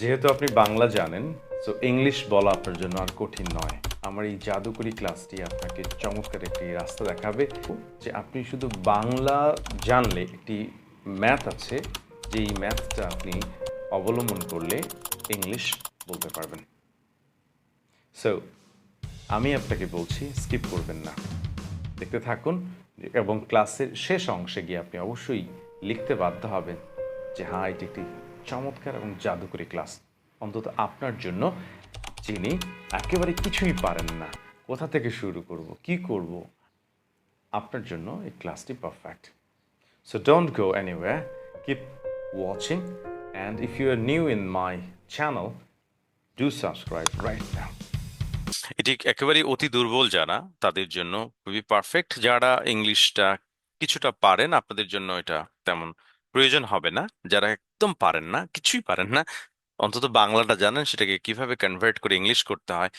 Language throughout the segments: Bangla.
যেহেতু আপনি বাংলা জানেন তো ইংলিশ বলা আপনার জন্য আর কঠিন নয়। আমার এই জাদুকরি ক্লাসটি আপনাকে চমৎকার একটি রাস্তা দেখাবে যে আপনি শুধু বাংলা জানলে একটি ম্যাথ আছে যে এই ম্যাথটা আপনি অবলম্বন করলে ইংলিশ বলতে পারবেন। সো আমি আপনাকে বলছি স্কিপ করবেন না। দেখতে থাকুন, এবং ক্লাসের শেষ অংশে গিয়ে আপনি অবশ্যই লিখতে বাধ্য হবেন যে হ্যাঁ এটি একটি চমৎকার এবং জাদুকরী ক্লাস অন্তত আপনার জন্য যিনি একেবারে কিছুই পারেন না কোথা থেকে শুরু করব কি করব আপনার জন্য এই ক্লাসটি perfect So don't go anywhere. Keep watching. And if you are new in my channel, do subscribe right now. এটি একেবারে অতি দুর্বল যারা তাদের জন্য খুবই পারফেক্ট যারা ইংলিশটা কিছুটা পারেন আপনাদের জন্য এটা তেমন প্রয়োজন হবে না যারা একদম পারেন না, কিছুই পারেন না। অন্তত বাংলাটা জানেন সেটাকে কীভাবে কনভার্ট করে ইংলিশ করতে হয়,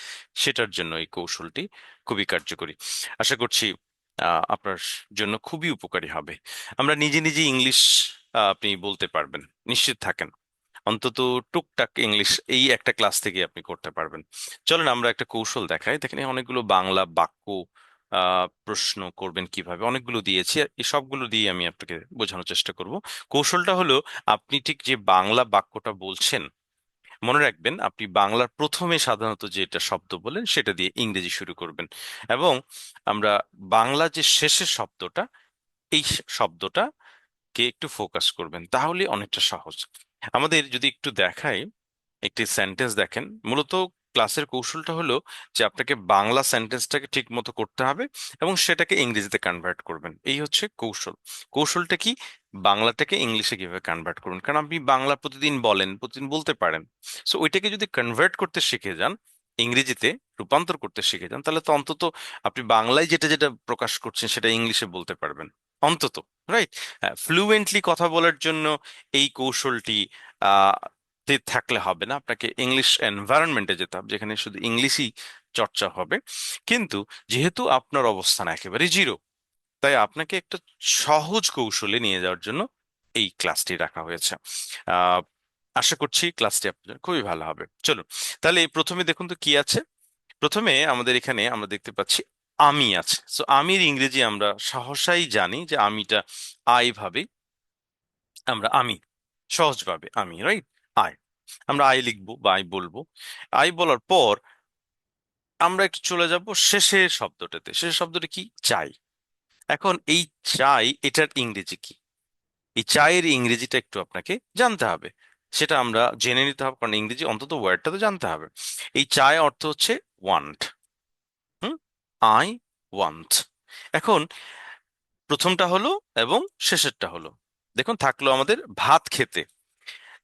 সেটার জন্য এই কৌশলটি খুবই কার্যকরী। আশা করছি আপনার জন্য খুবই উপকারী হবে। আমরা নিজে নিজে ইংলিশ আপনি বলতে পারবেন, নিশ্চিত থাকেন। অন্তত টুকটাক ইংলিশ এই একটা ক্লাস থেকে আপনি করতে পারবেন। চলেন আমরা একটা কৌশল দেখাই, দেখেন অনেকগুলো বাংলা বাক্য প্রশ্ন করবেন কীভাবে? অনেকগুলো দিয়েছি। এই সবগুলো দিয়ে আমি আপনাকে বোঝানোর চেষ্টা করব। কৌশলটা হলো, আপনি ঠিক যে বাংলা বাক্যটা বলছেন, মনে রাখবেন আপনি বাংলার প্রথমে সাধারণত যেটা শব্দ বলেন, সেটা দিয়ে ইংরেজি শুরু করবেন। এবং আমরা বাংলা যে শেষের শব্দটা, এই শব্দটা কে একটু ফোকাস করবেন, তাহলে অনেকটা সহজ। আমাদের যদি একটু দেখাই, একটি সেন্টেন্স দেখেন, মূলত ক্লাসের কৌশলটা হলো যে আপনাকে বাংলা সেন্টেন্সটাকে ঠিক মতো করতে হবে এবং সেটাকে ইংরেজিতে কনভার্ট করবেন। এই হচ্ছে কৌশল। কৌশলটা কি? বাংলাটাকে ইংলিশে কীভাবে কনভার্ট করবেন? কারণ আপনি বাংলা প্রতিদিন বলেন, প্রতিদিন বলতে পারেন। সো ওইটাকে যদি কনভার্ট করতে শিখে যান, ইংরেজিতে রূপান্তর করতে শিখে যান, তাহলে তো অন্তত আপনি বাংলায় যেটা যেটা প্রকাশ করছেন, সেটা ইংলিশে বলতে পারবেন। অন্তত রাইট ফ্লুয়েন্টলি কথা বলার জন্য এই কৌশলটি তে থাকলে হবে না। আপনাকে ইংলিশ এনভায়রনমেন্টে যেতে হবে, যেখানে শুধু ইংলিশই চর্চা হবে। কিন্তু যেহেতু আপনার অবস্থান একেবারে জিরো তাই আপনাকে একটা সহজ কৌশলে নিয়ে যাওয়ার জন্য এই ক্লাসটি রাখা হয়েছে। আশা করছি ক্লাসটি আপনার খুবই ভালো হবে। চলুন, তাহলে প্রথমে দেখুন তো কি আছে। প্রথমে আমাদের এখানে আমরা দেখতে পাচ্ছি আমি আছে। সো আমির ইংরেজি আমরা সহসাই জানি যে আমিটা আই ভাবে, আমরা আমি, সহজভাবে আমি রাইট আই আমরা আই লিখব বা আই বলব। আই বলার পর আমরা একটু চলে যাব শেষের শব্দটাতে। শেষের শব্দটা কি? চাই। এখন এই চাই, এটার ইংরেজি কি? এই চায়ের ইংরেজিটা একটু আপনাকে জানতে হবে। সেটা আমরা জেনে নিতে হবে, কারণ ইংরেজি অন্তত ওয়ার্ডটা তো জানতে হবে। এই চায় অর্থ হচ্ছে ওয়ান্ট হুম? আই ওয়ান্ট এখন প্রথমটা হলো এবং শেষেরটা হলো। দেখুন, থাকল আমাদের ভাত খেতে।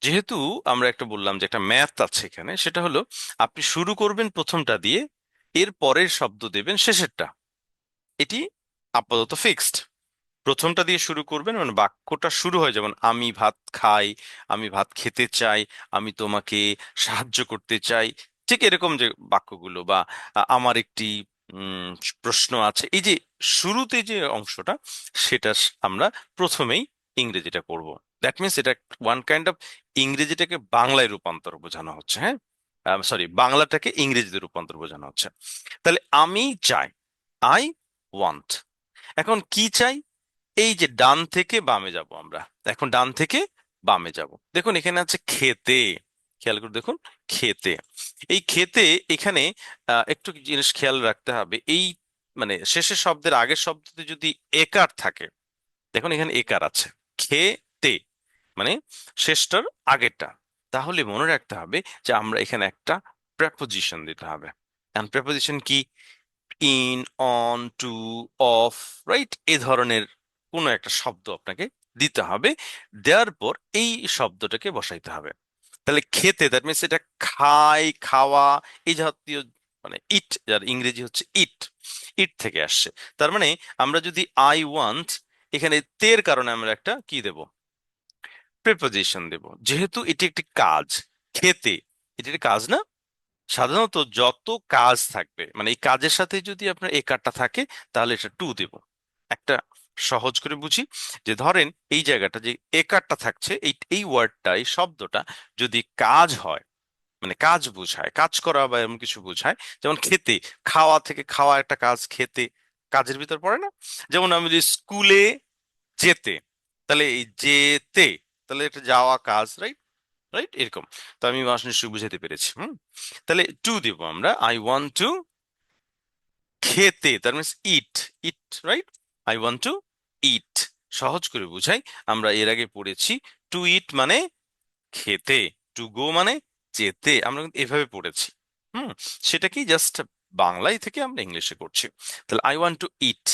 যেহেতু আমরা একটা বললাম যে একটা ম্যাথ আছে এখানে, সেটা হলো আপনি শুরু করবেন প্রথমটা দিয়ে, এর পরের শব্দ দেবেন শেষেরটা। এটি আপাতত ফিক্সড প্রথমটা দিয়ে শুরু করবেন মানে বাক্যটা শুরু হয় যেমন, আমি ভাত খাই, আমি ভাত খেতে চাই, আমি তোমাকে সাহায্য করতে চাই। ঠিক এরকম যে বাক্যগুলো বা আমার একটি প্রশ্ন আছে। এই যে শুরুতে যে অংশটা, সেটা আমরা প্রথমেই ইংরেজিটা করব দ্যাট মিনস এটা ওয়ান কাইন্ড অফ ইংরেজিটাকে বাংলায় রূপান্তর বোঝানো হচ্ছে হ্যাঁ? সরি বাংলাটাকে ইংরেজিতে রূপান্তর বোঝানো হচ্ছে। তাহলে আমি চাই আই ওয়ান্ট এখন কি চাই? এই যে ডান থেকে বামে যাব আমরা। এখন ডান থেকে বামে যাব। দেখুন, এখানে আছে খেতে। খেয়াল করে দেখুন, খেতে। এই খেতে এখানে একটু জিনিস খেয়াল রাখতে হবে। এই মানে শেষের শব্দের আগের শব্দতে যদি একার থাকে, দেখুন এখানে একার আছে। খেতে। মানে শেষটার আগেরটা। তাহলে মনে রাখতে হবে যে আমরা এখানে একটা প্রেপোজিশন দিতে হবে। প্রেপোজিশন কি? In on to of right এ ধরনের কোনো একটা শব্দ আপনাকে দিতে হবে। দেওয়ার পর এই শব্দটাকে বসাইতে হবে। তাহলে খেতে দ্যাট মিনস এটা খাই, খাওয়া, এই জাতীয় মানে ইট যার ইংরেজি হচ্ছে ইট ইট থেকে আসছে। তার মানে আমরা যদি আই ওয়ান্ট এখানে তের কারণে আমরা একটা কি দেব? প্রিপোজিশন দেব। যেহেতু এটি একটি কাজ, খেতে, এটি একটি কাজ না, সাধারণত যত কাজ থাকবে মানে এই কাজের সাথে যদি আপনার এ কারটা থাকে, তাহলে এটা টু দেব। একটা সহজ করে বুঝি, যে ধরেন এই জায়গাটা যে একারটা থাকছে, এই এই ওয়ার্ডটা এই শব্দটা যদি কাজ হয় মানে কাজ বোঝায়, কাজ করা বা এমন কিছু বোঝায়, যেমন খেতে, খাওয়া থেকে খাওয়া একটা কাজ, খেতে, কাজের ভিতর পড়ে না? যেমন আমি যদি স্কুলে যেতে, তাহলে এই যেতে তাহলে এটা যাওয়া কাজ রাইট রাইট এরকম। তো আমি মাস নিশ্চয়ই বুঝাতে পেরেছি, হুম? তাহলে টু দিব আমরা আই ওয়ান্ট টু খেতে তার means eat eat right I want to eat সহজ করে বুঝাই, আমরা এর আগে পড়েছি টু ইট মানে খেতে টু গো মানে যেতে, আমরা কিন্তু এভাবে পড়েছি, হুম? সেটা কি জাস্ট বাংলায় থেকে আমরা ইংলিশে করছি। তাহলে আই ওয়ান্ট টু ইট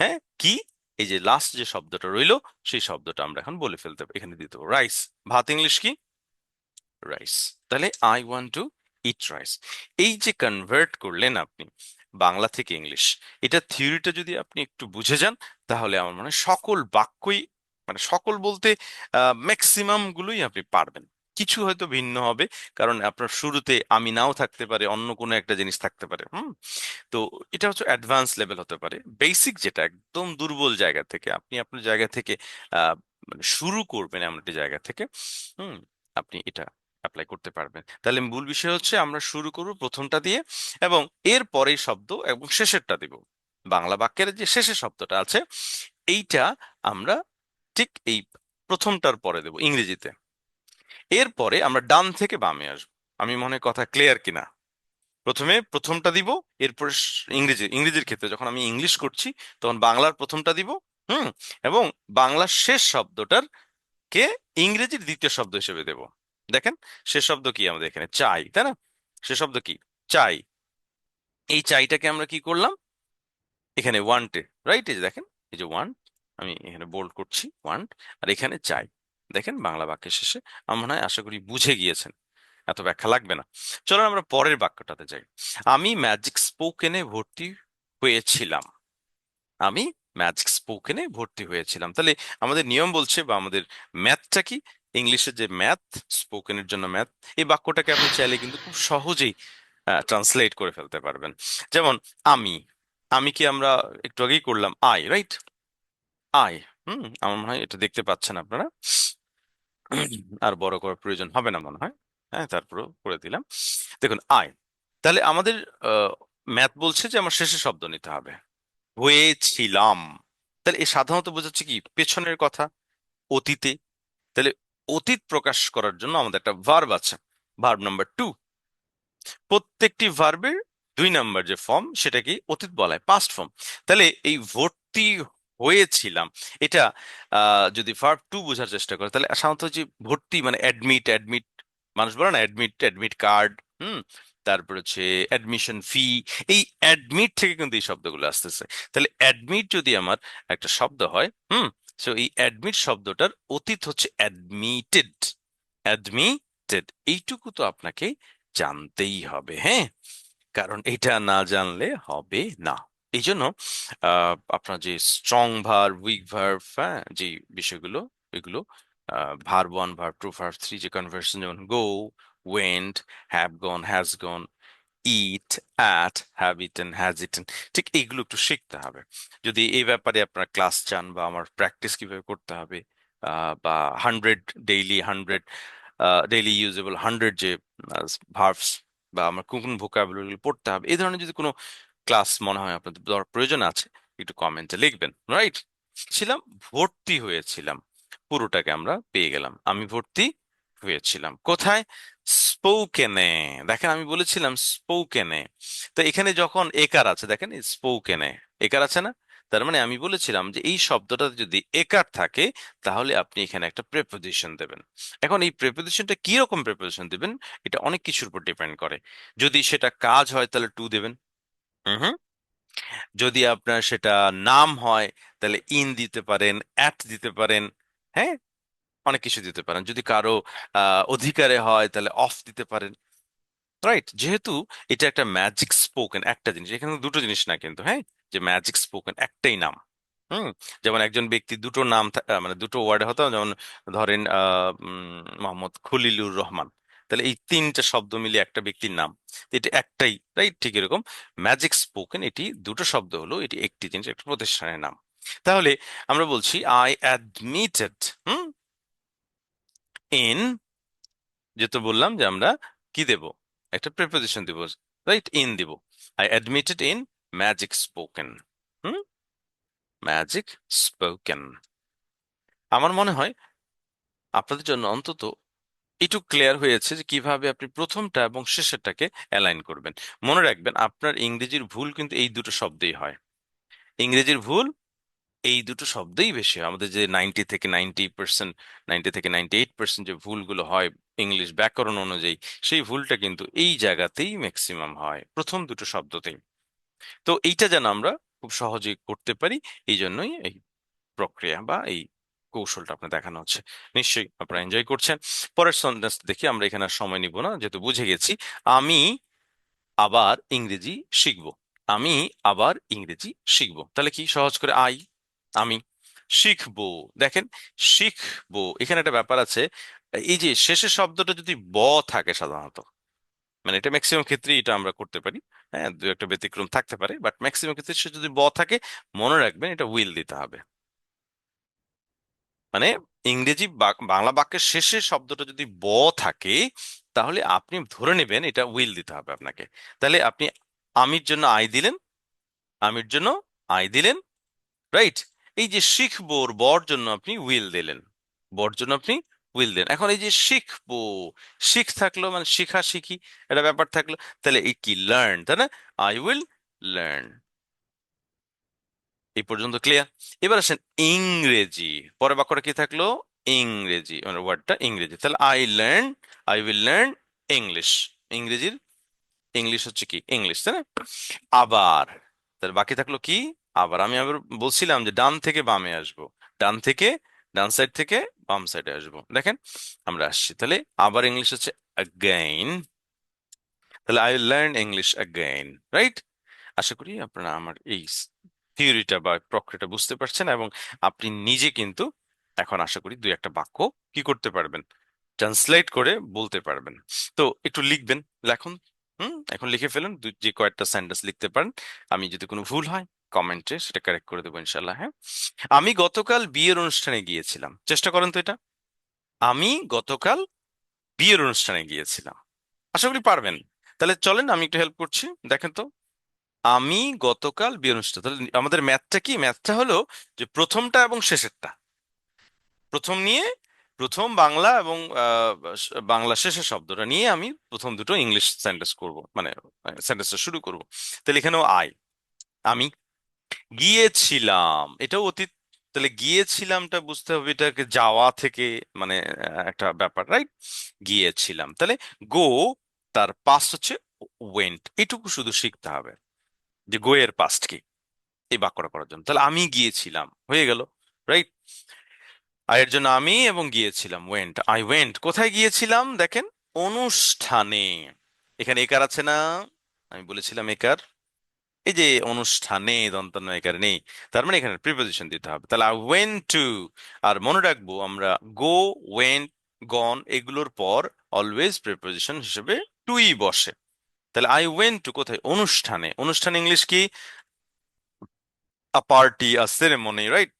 হ্যাঁ? কি? এই যে লাস্ট যে শব্দটা রইল, সেই শব্দটা আমরা এখন বলে ফেলতে এখানে দিতে পারব রাইস ভাত ইংলিশ কি? রাইস তাহলে I want to eat rice এই যে কনভার্ট করলেন আপনি, বাংলা থেকে ইংলিশ এটা থিওরিটা যদি আপনি একটু বুঝে যান, তাহলে আমার মনে হয় সকল বাক্যই মানে সকল বলতে ম্যাক্সিমাম গুলোই আপনি পারবেন। কিছু হয়তো ভিন্ন হবে। কারণ আপনার শুরুতে আমি নাও থাকতে পারে, অন্য কোনো একটা জিনিস থাকতে পারে, হুম? তো এটা হচ্ছে অ্যাডভান্স লেভেল হতে পারে। বেসিক যেটা একদম দুর্বল জায়গা থেকে, আপনি আপনার জায়গা থেকে মানে শুরু করবেন এমন একটি জায়গা থেকে, হুম, আপনি এটা অ্যাপ্লাই করতে পারবেন। তাহলে মূল বিষয় হচ্ছে আমরা শুরু করব প্রথমটা দিয়ে এবং এর পরেই শব্দ এবং শেষেরটা দিব। বাংলা বাক্যের যে শেষের শব্দটা আছে, এইটা আমরা ঠিক এই প্রথমটার পরে দেব, ইংরেজিতে। এরপরে আমরা ডান থেকে বামে আসব। আমি মনে কথা ক্লিয়ার কিনা? প্রথমে প্রথমটা দিব, এরপরে ইংরেজি, ইংরেজির ক্ষেত্রে যখন আমি ইংলিশ করছি, তখন বাংলার প্রথমটা দিব, হুম? এবং বাংলার শেষ শব্দটার কে? ইংরেজির দ্বিতীয় শব্দ হিসেবে দেব। দেখেন, শেষ শব্দ কি আমাদের এখানে? চাই, তাই না? শেষ শব্দ কি? চাই। এই চাইটাকে আমরা কি করলাম? এখানে ওয়ান্টে রাইট এই যে দেখেন, এই যে ওয়ান আমি এখানে বোল্ড করছি ওয়ান্ট আর এখানে চাই। দেখেন বাংলা বাক্যের শেষে আমার হয় আশা করি বুঝে গিয়েছেন। এত ব্যাখ্যা লাগবে না। চলুন আমরা পরের বাক্যটাতে যাই। আমি ম্যাজিক স্পোকেনে ভর্তি হয়েছিলাম। আমি ম্যাজিক স্পোকেনে ভর্তি হয়েছিলাম। তাহলে আমাদের নিয়ম বলছে বা আমাদের ম্যাথটা কি? ইংলিশের যে ম্যাথ স্পোকেনের জন্য ম্যাথ এই বাক্যটাকে আপনি চাইলে কিন্তু খুব সহজেই ট্রান্সলেট করে ফেলতে পারবেন। যেমন, আমি আমি কি আমরা একটু আগেই করলাম আই রাইট আই হুম, আমার মনে হয় এটা দেখতে পাচ্ছেন আপনারা। আর বড় করার প্রয়োজন হবে না মনে হয়। হ্যাঁ তারপরেও করে দিলাম। দেখুন আই তাহলে আমাদের ম্যাথ বলছে যে আমার শেষে শব্দ নিতে হবে। হয়েছিলাম। তাহলে এ সাধারণত বোঝাচ্ছে কি? পেছনের কথা, অতীতে। তাহলে অতীত প্রকাশ করার জন্য আমাদের একটা ভার্ব আছে। ভার্ব নাম্বার টু প্রত্যেকটি ভার্বের দুই নাম্বার যে ফর্ম সেটাকে অতীত বলা হয় পাস্ট ফর্ম তাহলে এই ভর্তি হয়েছিলাম। এটা যদি ভার্ব টু বোঝার চেষ্টা করে, তাহলে সাধারণত যে ভর্তি মানে অ্যাডমিট অ্যাডমিট মানুষ বলে না অ্যাডমিট অ্যাডমিট কার্ড হুম? তারপর হচ্ছে অ্যাডমিশন ফি এই অ্যাডমিট থেকে কিন্তু এই শব্দগুলো আসতেছে। তাহলে অ্যাডমিট যদি আমার একটা শব্দ হয়, হুম? সো এই অ্যাডমিট শব্দটার অতীত হচ্ছে অ্যাডমিটেড অ্যাডমিটেড এইটুকু তো আপনাকে জানতেই হবে হ্যাঁ? কারণ এটা না জানলে হবে না। এই জন্য আহ, আপনার যে স্ট্রং ভার্ব উইক ভার্ব হ্যাঁ? যে বিষয়গুলো এগুলো verb one verb two verb three যে কনভার্সন যেমন go went have gone has gone eat ate have eaten has eaten ঠিক এইগুলো একটু শিখতে হবে। যদি এই ব্যাপারে আপনার ক্লাস চান বা আমার প্র্যাকটিস কীভাবে করতে হবে আহ, বা hundred daily hundred daily usable hundred যে ভার্বস বা আমার কোন কোন ভোকাবুলারি পড়তে হবে এই ধরনের যদি কোনো ক্লাস মনে হয় আপনাদের প্রয়োজন আছে, একটু কমেন্টে লিখবেন। রাইট ছিলাম, ভর্তি হয়েছিলাম। পুরোটাকে আমরা পেয়ে গেলাম। আমি ভর্তি হয়েছিলাম। কোথায়? স্পোকেনে দেখেন, আমি বলেছিলাম স্পোকেনে তো এখানে যখন একার আছে, দেখেন স্পোকেনে একার আছে না? তার মানে আমি বলেছিলাম যে এই শব্দটা যদি একার থাকে, তাহলে আপনি এখানে একটা প্রেপোজিশন দেবেন। এখন এই প্রেপোজিশনটা কি রকম প্রেপোজিশন দিবেন? এটা অনেক কিছুর উপর ডিপেন্ড করে। যদি সেটা কাজ হয়, তাহলে টু দেবেন। হুম যদি আপনার সেটা নাম হয়, তাহলে ইন দিতে পারেন অ্যাট দিতে পারেন হ্যাঁ? অনেক কিছু দিতে পারেন। যদি কারও অধিকারে হয়, তাহলে অফ দিতে পারেন। রাইট যেহেতু এটা একটা ম্যাজিক স্পোকেন একটা জিনিস। এখানে দুটো জিনিস না কিন্তু হ্যাঁ? যে ম্যাজিক স্পোকেন একটাই নাম। হুম? যেমন একজন ব্যক্তি দুটো নাম মানে দুটো ওয়ার্ডে হতো, যেমন ধরেন মোহাম্মদ খলিলুর রহমান। তাহলে এই তিনটা শব্দ মিলে একটা ব্যক্তির নাম। এটা একটাই, রাইট? ঠিক এরকম। ম্যাজিক স্পোকেন এটি দুটো শব্দ হলো, এটি একটি জিনিস, একটা প্রতিষ্ঠানের নাম। তাহলে আমরা বলছি আই অ্যাডমিটেড হুম? ইন যেহেতু বললাম যে আমরা কি দেব? একটা প্রিপোজিশন দেব, রাইট? ইন দিব। I admitted in magic spoken hmm? Magic spoken আমার মনে হয় আপনাদের জন্য অন্তত একটু ক্লিয়ার হয়েছে যে কীভাবে আপনি প্রথমটা এবং শেষেরটাকে অ্যালাইন করবেন। মনে রাখবেন আপনার ইংরেজির ভুল কিন্তু এই দুটো শব্দেই হয়। ইংরেজির ভুল এই দুটো শব্দেই বেশি হয়। আমাদের যে নাইনটি থেকে নাইনটি পার্সেন্ট নাইনটি থেকে নাইনটি এইট পার্সেন্ট যে ভুলগুলো হয় ইংলিশ ব্যাকরণ অনুযায়ী, সেই ভুলটা কিন্তু এই জায়গাতেই ম্যাক্সিমাম হয়, প্রথম দুটো শব্দতেই। তো এইটা যেন আমরা খুব সহজেই করতে পারি এই জন্যই এই প্রক্রিয়া বা এই কৌশলটা আপনার দেখানো হচ্ছে। নিশ্চয়ই আপনারা এনজয় করছেন। পরের সেন্টেন্স দেখি, আমরা এখানে সময় নিব না, যেহেতু বুঝে গেছি। আমি আবার ইংরেজি শিখব। আমি আবার ইংরেজি শিখব। তাহলে কি সহজ করে? আই, আমি শিখব। দেখেন, শিখব। এখানে একটা ব্যাপার আছে, এই যে শেষের শব্দটা যদি ব থাকে সাধারণত মানে এটা ম্যাক্সিমাম ক্ষেত্রেই এটা আমরা করতে পারি। হ্যাঁ দু একটা ব্যতিক্রম থাকতে পারে বাট ম্যাক্সিমাম ক্ষেত্রে সে যদি ব থাকে, মনে রাখবেন এটা উইল দিতে হবে। মানে ইংরেজি বাংলা বাক্যের শেষে শব্দটা যদি ব থাকে, তাহলে আপনি ধরে নেবেন এটা উইল দিতে হবে আপনাকে। তাহলে আপনি আমির জন্য আই দিলেন, আমির জন্য আই দিলেন, রাইট? এই যে শিখবোর, বর জন্য আপনি উইল দিলেন, বর জন্য আপনি উইল দেন এখন এই যে শিখব, শিখ থাকল মানে শিখা শিখি, এটা ব্যাপার থাকল, তাহলে এই কি লার্ন তাই না? আই উইল লার্ন এই পর্যন্ত ক্লিয়ার এবার আসেন ইংরেজি। পরে বাক্যটা কি থাকল? ইংরেজি। মানে ওয়ার্ডটা ইংরেজি। তাহলে I learn I will learn English ইংরেজির ইংলিশ হচ্ছে কি? ইংলিশ তাই না? আবার, তাহলে বাকি থাকল কি? আবার আমি আবার বলছিলাম যে ডান থেকে বামে আসব। ডান থেকে, ডান সাইড থেকে বাম সাইডে আসব। দেখেন, আমরা আসছি। তাহলে আবার ইংলিশ হচ্ছে অ্যাগেইন তাহলে I learn English again right আশা করি আপনারা আমার এই থিওরিটা বা প্রক্রিয়াটা বুঝতে পারছেন এবং আপনি নিজে কিন্তু এখন আশা করি দুই একটা বাক্য কি করতে পারবেন? ট্রান্সলেট করে বলতে পারবেন। তো একটু লিখবেন, লেখুন, হুম? এখন লিখে ফেলুন যে কয়েকটা সেন্টেন্স লিখতে পারেন। আমি যদি কোনো ভুল হয়, কমেন্টে সেটা কারেক্ট করে দেবো ইনশাল্লাহ হ্যাঁ? আমি গতকাল বিয়ের অনুষ্ঠানে গিয়েছিলাম। চেষ্টা করেন তো এটা। আমি গতকাল বিয়ের অনুষ্ঠানে গিয়েছিলাম। আশা করি পারবেন। তাহলে চলেন, আমি একটু হেল্প করছি। দেখেন তো আমি গতকাল বিয়ের অনুষ্ঠান তাহলে আমাদের ম্যাথটা কি? ম্যাথটা হলো যে প্রথমটা এবং শেষেরটা। প্রথম নিয়ে প্রথম বাংলা এবং বাংলা শেষের শব্দটা নিয়ে আমি প্রথম দুটো ইংলিশ সেন্টেন্স করব মানে সেন্টেন্সটা শুরু করব। তাহলে এখানেও আই। আমি গিয়েছিলাম। এটাও অতীত। তাহলে গিয়েছিলামটা বুঝতে হবে এটাকে যাওয়া থেকে মানে একটা ব্যাপার, রাইট? গিয়েছিলাম। তাহলে গো, তার পাস হচ্ছে ওয়েন্ট। এটুকু শুধু শিখতে হবে। যে গো এর পাস্ট কি এই বাক্যটা করার জন্য। তাহলে আমি গিয়েছিলাম, হয়ে গেল রাইট আয়ের জন্য আমি এবং গিয়েছিলাম ওয়েন্ট আই ওয়েন্ট কোথায় গিয়েছিলাম? দেখেন, অনুষ্ঠানে। এখানে একার আছে না? আমি বলেছিলাম একার। এই যে অনুষ্ঠানে দন্তন্য একার নেই, তার মানে এখানে প্রিপোজিশন দিতে হবে। তাহলে আই ওয়েন্ট টু আর মনে রাখব আমরা গো ওয়েন্ট গন এগুলোর পর অলওয়েজ প্রিপোজিশন হিসেবে টুই বসে। তাহলে আই ওয়েন্ট টু কোথায়? অনুষ্ঠানে। অনুষ্ঠান ইংলিশ কি? A party a ceremony right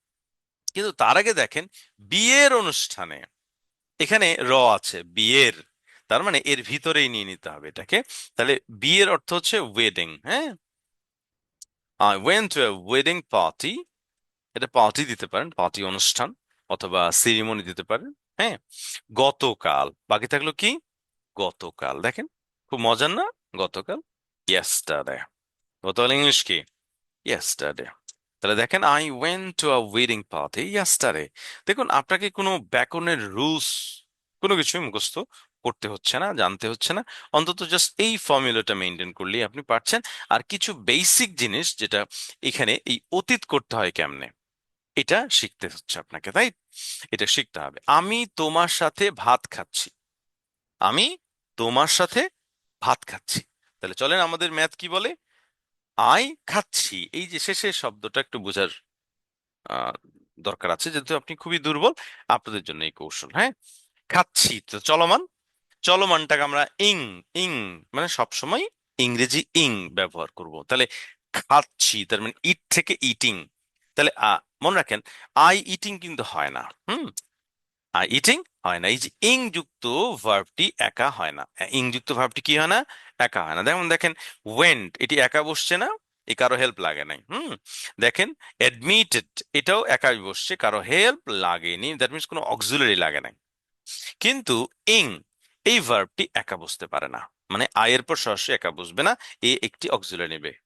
কিন্তু তার আগে দেখেন, বিয়ের অনুষ্ঠানে এখানে র আছে, বিয়ের। তার মানে এর ভিতরেই নিয়ে নিতে হবে এটাকে। তাহলে বিয়ের অর্থ হচ্ছে ওয়েডিং হ্যাঁ? I went to a wedding party এটা পার্টি দিতে পারেন পার্টি অনুষ্ঠান, অথবা সেরিমনি দিতে পারেন হ্যাঁ? গতকাল। বাকি থাকল কি? গতকাল। দেখেন, খুব মজার না? গতকাল? ইয়েস্টারডে গতকাল ইংলিশ কি? ইয়েস্টারডে তাহলে দেখেন I went to a wedding party yesterday দেখুন, আপনাকে কোনো ব্যাকরণের রুলস কোনো কিছুই মুখস্থ করতে হচ্ছে না, জানতে হচ্ছে না। অন্তত জাস্ট এই ফর্মুলাটা মেনটেন করলেই আপনি পারছেন। আর কিছু বেসিক জিনিস যেটা এখানে এই অতীত করতে হয় কেমনে, এটা শিখতে হচ্ছে আপনাকে, তাই? এটা শিখতে হবে। আমি তোমার সাথে ভাত খাচ্ছি। আমি তোমার সাথে ভাত খাচ্ছি। তাহলে চলেন আমাদের ম্যাথ কি বলে? আই খাচ্ছি। এই যে শেষের শব্দটা একটু বোঝার দরকার আছে, যেহেতু আপনি খুবই দুর্বল, আপনাদের জন্য এই কৌশল হ্যাঁ? খাচ্ছি, তো চলমান। চলমানটাকে আমরা ইং ইং মানে সবসময় ইংরেজি ইং ব্যবহার করব। তাহলে খাচ্ছি, তার মানে ইট থেকে ইটিং। তাহলে মনে রাখেন, আই ইটিং কিন্তু হয় না, হুম? আই ইটিং হয় না। এই যে ইং যুক্ত ভার্বটি একা হয় না। ইং যুক্ত ভার্বটি কি হয় না? একা হয় না। যেমন দেখেন ওয়েন্ট এটি একা বসছে না, এ কারও হেল্প লাগে নাই। হুম? দেখেন অ্যাডমিটেড এটাও একাই বসছে, কারও হেল্প লাগেনি দ্যাট মিনস কোনো অক্সিলারি লাগে নাই। কিন্তু ইং এই ভার্বটি একা বসতে পারে না। মানে আয়ের পর সরাসরি একা বসবে না, এ একটি অক্সিলারি নেবে।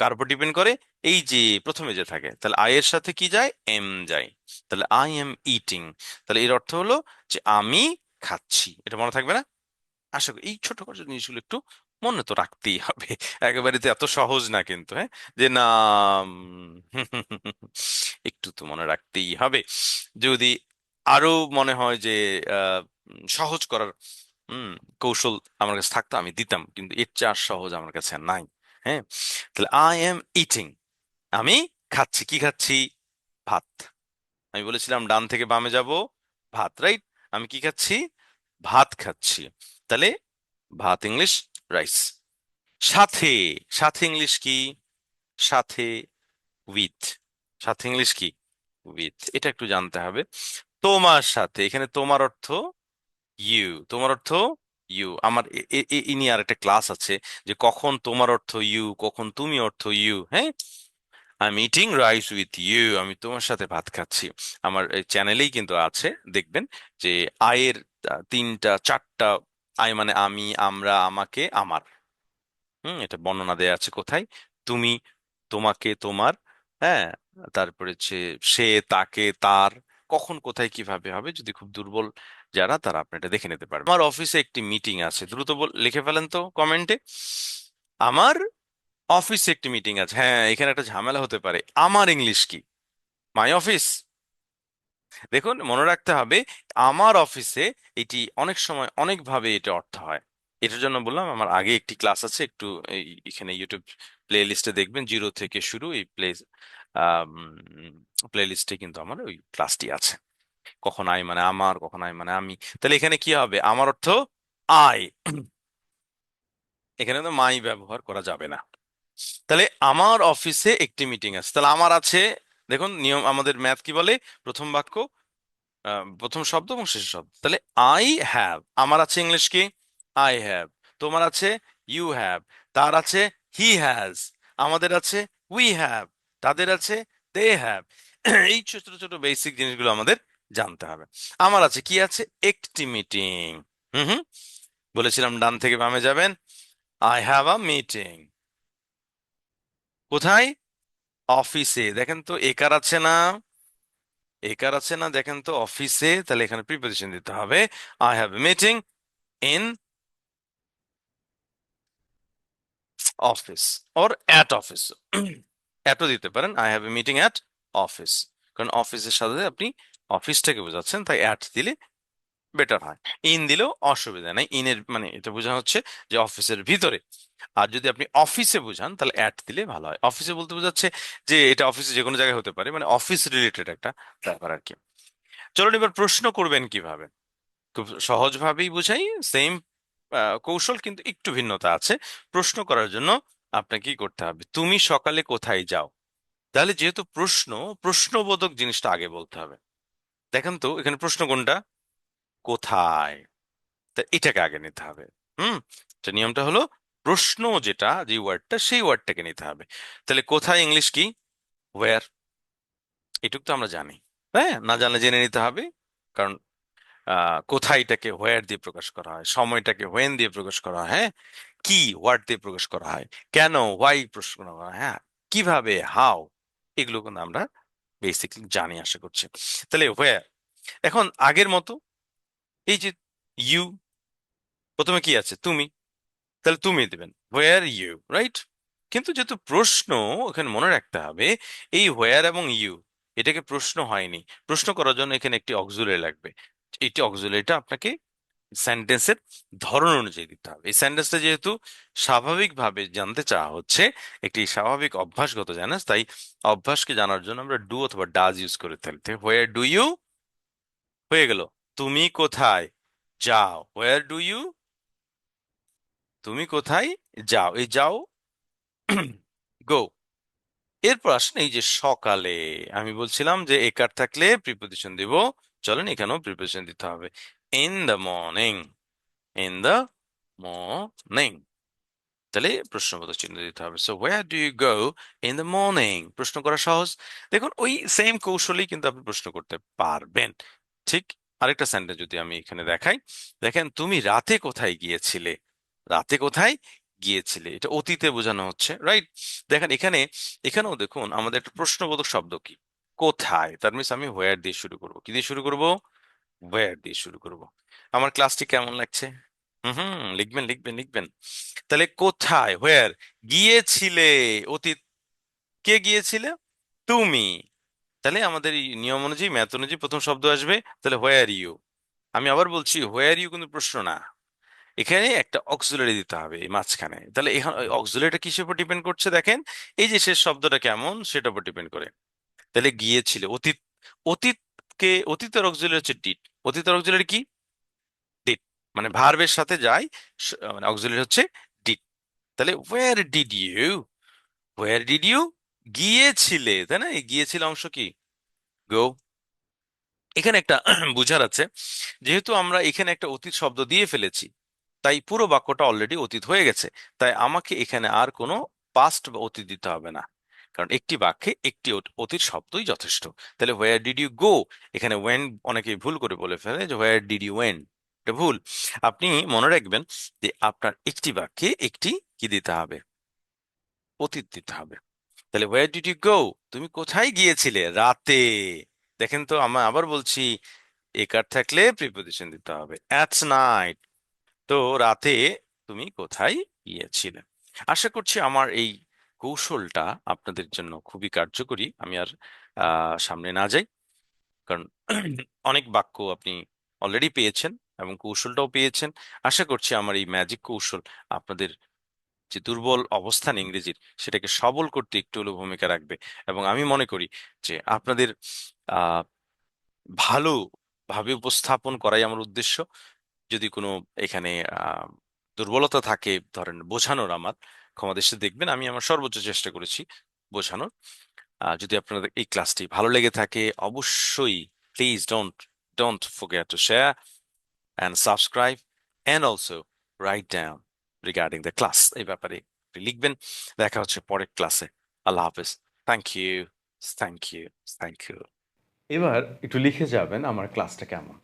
কার উপর ডিপেন্ড করে? এই যে প্রথমে যে থাকে। তাহলে আয়ের সাথে কি যায়? এম যায়। তাহলে আই এম ইটিং তাহলে এর অর্থ হলো যে আমি খাচ্ছি। এটা মনে থাকবে না? আশা করি। এই ছোটখাটো জিনিসগুলো একটু মনে তো রাখতেই হবে। একেবারে তো এত সহজ না কিন্তু হ্যাঁ? যে না একটু তো মনে রাখতেই হবে। যদি আরও মনে হয় যে সহজ করার কৌশল আমার কাছে থাকতো, আমি দিতাম। কিন্তু এর চেয়ে আর সহজ আমার কাছে নাই। হ্যাঁ? তাহলে আই এম ইটিং আমি খাচ্ছি, কি খাচ্ছি? ভাত। আমি বলেছিলাম, ডান থেকে বামে যাব, ভাত রাইট আমি কি খাচ্ছি? ভাত খাচ্ছি। তাহলে ভাত, ইংলিশ রাইস সাথে সাথে ইংলিশ কি? সাথে উইথ সাথে ইংলিশ কি? উইথ এটা একটু জানতে হবে। তোমার সাথে, এখানে তোমার অর্থ ইউ তোমার অর্থ ইউ আমার ইনি আর একটা ক্লাস আছে যে কখন তোমার অর্থ ইউ কখন তুমি অর্থ ইউ হ্যাঁ? I am eating rice with you আমি তোমার সাথে ভাত খাচ্ছি। আমার চ্যানেলেই কিন্তু আছে, দেখবেন যে আয়ের তিনটা, চারটা আই মানে আমি, আমরা, আমাকে, আমার। হুম, এটা বর্ণনা দেয়া আছে কোথায়? তুমি, তোমাকে, তোমার হ্যাঁ? তারপরে সে, তাকে, তার, কখন, কোথায়, কীভাবে হবে যদি খুব দুর্বল যারা, তারা আপনি এটা দেখে নিতে পারবেন আমার অফিসে একটি মিটিং আছে, দ্রুত লিখে ফেলেন তো কমেন্টে। আমার অফিসে একটি মিটিং আছে। হ্যাঁ এখানে একটা ঝামেলা হতে পারে। আমার ইংলিশ কি? My office? দেখুন, মনে রাখতে হবে, আমার অফিসে এটি অনেক সময় অনেকভাবে এটা অর্থ হয়। এটার জন্য বললাম, আমার আগে একটি ক্লাস আছে, একটু এখানে ইউটিউব প্লে লিস্টে দেখবেন, জিরো থেকে শুরু এই প্লে প্লে লিস্টে কিন্তু আমার ওই ক্লাসটি আছে। কখন আই মানে আমার কখন আই মানে আমি। তাহলে এখানে কি হবে? আমার অর্থ আই এখানে তো মাই ব্যবহার করা যাবে না। তাহলে আমার অফিসে একটি মিটিং আছে। তাহলে আমার আছে, দেখুন, নিয়ম, আমাদের ম্যাথ কি বলে? প্রথম বাক্য প্রথম শব্দ এবং শেষ শব্দ। তাহলে আই হ্যাভ আমার আছে ইংলিশ কি? আই হ্যাভ তোমার আছে ইউ হ্যাভ তার আছে হি হ্যাজ আমাদের আছে উই হ্যাভ তাদের আছে দে হ্যাভ এই ছোট ছোট বেসিক জিনিসগুলো আমাদের জানতে হবে। আমার আছে কি আছে? একটি মিটিং হুম হুম। বলেছিলাম ডান থেকে বামে যাবেন। আই হ্যাভ আ মিটিং কোথায়? অফিসে। দেখেন তো, একার আছে না? একার আছে না? দেখেন তো, অফিসে। তাহলে এখানে প্রিপারেশন দিতে হবে। I have a meeting in office or at office অ্যাটও দিতে পারেন। I have a meeting at office কারণ অফিসের সাথে আপনি অফিসটাকে বোঝাচ্ছেন, তাই অ্যাট দিলে বেটার হয়। ইন দিলেও অসুবিধা নেই। ইনের মানে এটা বোঝা হচ্ছে যে অফিসের ভিতরে। আর যদি আপনি অফিসে বোঝান, তাহলে অ্যাট দিলে ভালো হয়। অফিসে বলতে বোঝাচ্ছে যে এটা অফিসে যে কোনো জায়গায় হতে পারে মানে অফিস রিলেটেড একটা ব্যাপার আর কি চলুন এবার প্রশ্ন করবেন কীভাবে? খুব সহজভাবেই বুঝাই সেম কৌশল, কিন্তু একটু ভিন্নতা আছে। প্রশ্ন করার জন্য আপনাকে কি করতে হবে, তুমি সকালে কোথায় যাও? তাহলে যেহেতু প্রশ্ন, প্রশ্নবোধক জিনিসটা আগে বলতে হবে। দেখেন তো, এখানে প্রশ্ন কোনটা? কোথায়? তা এটাকে আগে নিতে হবে। হুম? নিয়মটা হলো, প্রশ্ন যেটা, যে ওয়ার্ডটা, সেই ওয়ার্ডটাকে নিতে হবে। তাহলে কোথায় ইংলিশ কি? ওয়্যার এটুক তো আমরা জানি। হ্যাঁ? না জানলে জেনে নিতে হবে। কারণ কোথায়টাকে হোয়ার দিয়ে প্রকাশ করা হয়, সময়টাকে হোয়েন দিয়ে প্রকাশ করা হয় হ্যাঁ? কি হোয়াট দিয়ে প্রকাশ করা হয়, কেন হোয়াই প্রশ্ন করা হয় হ্যাঁ? কীভাবে হাও এগুলো কিন্তু আমরা বেসিকলি জানি আশা করছি। তাহলে হোয়ার এখন আগের মতো এই যে ইউ প্রথমে কি আছে? তুমি। তাহলে তুমি দেবেন। হোয়ার ইউ রাইট কিন্তু যেহেতু প্রশ্ন এখানে মনে রাখতে হবে, এই হোয়ার এবং ইউ এটাকে প্রশ্ন হয়নি। প্রশ্ন করার জন্য এখানে একটি অক্সুলারি লাগবে। এইটি অক্সুলারিটা আপনাকে সেন্টেন্সের ধরন অনুযায়ী দিতে হবে। এই সেন্টেন্সটা যেহেতু স্বাভাবিকভাবে জানতে চাওয়া হচ্ছে, একটি স্বাভাবিক অভ্যাসগত জানাস তাই অভ্যাসকে জানার জন্য আমরা ডু অথবা ডাজ ইউজ করে ফেলতে হোয়ার ডু ইউ হয়ে গেল। তুমি কোথায়? যাও। হোয়ার ডু ইউ তুমি কোথায়? যাও। এই যাও গো এরপর আসেন এই যে সকালে। আমি বলছিলাম যে একার থাকলে প্রিপোজিশন দিব। চলেন এখানেও প্রিপোজিশন দিতে হবে। In the morning in the morning তাহলে প্রশ্নবোধক চিহ্ন দিতে হবে। So where do you go in the morning প্রশ্ন করা সহজ। দেখুন, ওই সেম কৌশলেই কিন্তু আপনি প্রশ্ন করতে পারবেন। ঠিক আরেকটা সেন্টেন্স যদি আমি এখানে দেখাই। দেখেন, তুমি রাতে কোথায় গিয়েছিলে? রাতে কোথায় গিয়েছিলে? এটা অতীতে বোঝানো হচ্ছে রাইট দেখেন, এখানে, এখানেও দেখুন, আমাদের একটা প্রশ্নবোধক শব্দ কি? কোথায়? তার মিনস আমি হোয়ার দিয়ে শুরু করব। কি দিয়ে শুরু করব? হোয়ার দিয়ে শুরু করব? আমার ক্লাসটি কেমন লাগছে? হুম লিখবেন লিখবেন লিখবেন। তাহলে কোথায়? হোয়ার গিয়েছিলে? অতীত কে গিয়েছিলে? তুমি। তাহলে আমাদের নিয়ম অনুযায়ী ম্যাথ অনুযায়ী প্রথম শব্দ আসবে, তাহলে হোয়ার ইউ আমি আবার বলছি হোয়ার ইউ কিন্তু প্রশ্ন না। এখানে একটা অক্সিলারি দিতে হবে, এই মাঝখানে। তাহলে এখানে অক্সিলারিটা কিসের উপর ডিপেন্ড করছে দেখেন? এই যে শেষ শব্দটা কেমন, সেটার উপর ডিপেন্ড করে। তাহলে গিয়েছিল, অতীত অতীতকে অতীতের অক্সিলারি হচ্ছে ডিড অতীতের অক্সিলারি কি? ডিড মানে ভার্বের সাথে যায় মানে অক্সিলারি হচ্ছে ডিড তাহলে where did you where did you গিয়েছিলে? তাই না? গিয়েছিল অংশ কি? গো এখানে একটা বুঝার আছে। যেহেতু আমরা এখানে একটা অতীত শব্দ দিয়ে ফেলেছি, তাই পুরো বাক্যটা অলরেডি অতীত হয়ে গেছে। তাই আমাকে এখানে আর কোনো পাস্ট বা অতীত দিতে হবে না। কারণ একটি বাক্যে একটি অতীত শব্দই যথেষ্ট। তাহলে হোয়ার ডিড ইউ গো এখানে ওয়েন অনেকেই ভুল করে বলে ফেলে যে হোয়ার ডিড ইউ ওয়েন এটা ভুল। আপনি মনে রাখবেন যে আপনার একটি বাক্যে একটি কি দিতে হবে? অতীত দিতে হবে। তাহলে হোয়ার ডিড ইউ গো তুমি কোথায় গিয়েছিলে রাতে? দেখেন তো আমি আবার বলছি, একার থাকলে প্রিপোজিশন দিতে হবে। অ্যাট নাইট তো রাতে তুমি কোথায় গিয়েছিলে? আশা করছি আমার এই কৌশলটা আপনাদের জন্য খুবই কার্যকরী। আমি আর সামনে না যাই। কারণ অনেক বাক্য আপনি অলরেডি পেয়েছেন এবং কৌশলটাও পেয়েছেন। আশা করছি আমার এই ম্যাজিক কৌশল আপনাদের যে দুর্বল অবস্থান ইংরেজির, সেটাকে সবল করতে একটু হলেও ভূমিকা রাখবে। এবং আমি মনে করি যে আপনাদের ভালো ভাবে উপস্থাপন করাই আমার উদ্দেশ্য। যদি কোনো এখানে দুর্বলতা থাকে, ধরেন বোঝানোর আমার ক্ষমা দৃষ্টিতে দেখবেন আমি আমার সর্বোচ্চ চেষ্টা করেছি বোঝানোর। যদি আপনাদের এই ক্লাসটি ভালো লেগে থাকে, অবশ্যই please don't don't forget to share and subscribe and also write down regarding the class এই ব্যাপারে লিখবেন। দেখা হচ্ছে পরের ক্লাসে। আল্লাহ হাফেজ। Thank you thank you thank you এবার একটু লিখে যাবেন আমার ক্লাসটা কেমন?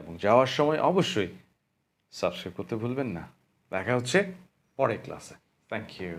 এবং যাওয়ার সময় অবশ্যই সাবস্ক্রাইব করতে ভুলবেন না। দেখা হচ্ছে পরের ক্লাসে। Thank you